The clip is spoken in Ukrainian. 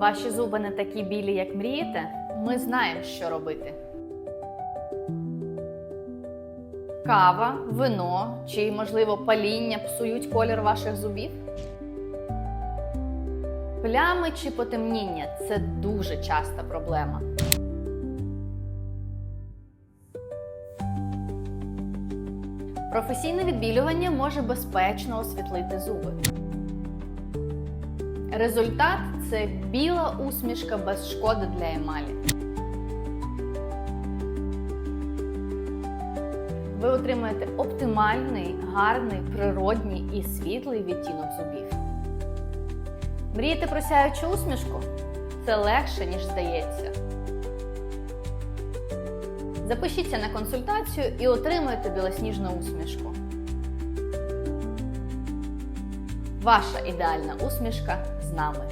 Ваші зуби не такі білі, як мрієте? Ми знаємо, що робити. Кава, вино чи, можливо, паління псують колір ваших зубів? Плями чи потемніння це дуже часта проблема. Професійне відбілювання може безпечно освітлити зуби. Результат це біла усмішка без шкоди для емалі. Ви отримаєте оптимальний, гарний, природній і світлий відтінок зубів. Мрієте про сяючу усмішку? Це легше, ніж здається. Запишіться на консультацію і отримуйте білосніжну усмішку. Ваша ідеальна усмішка з нами.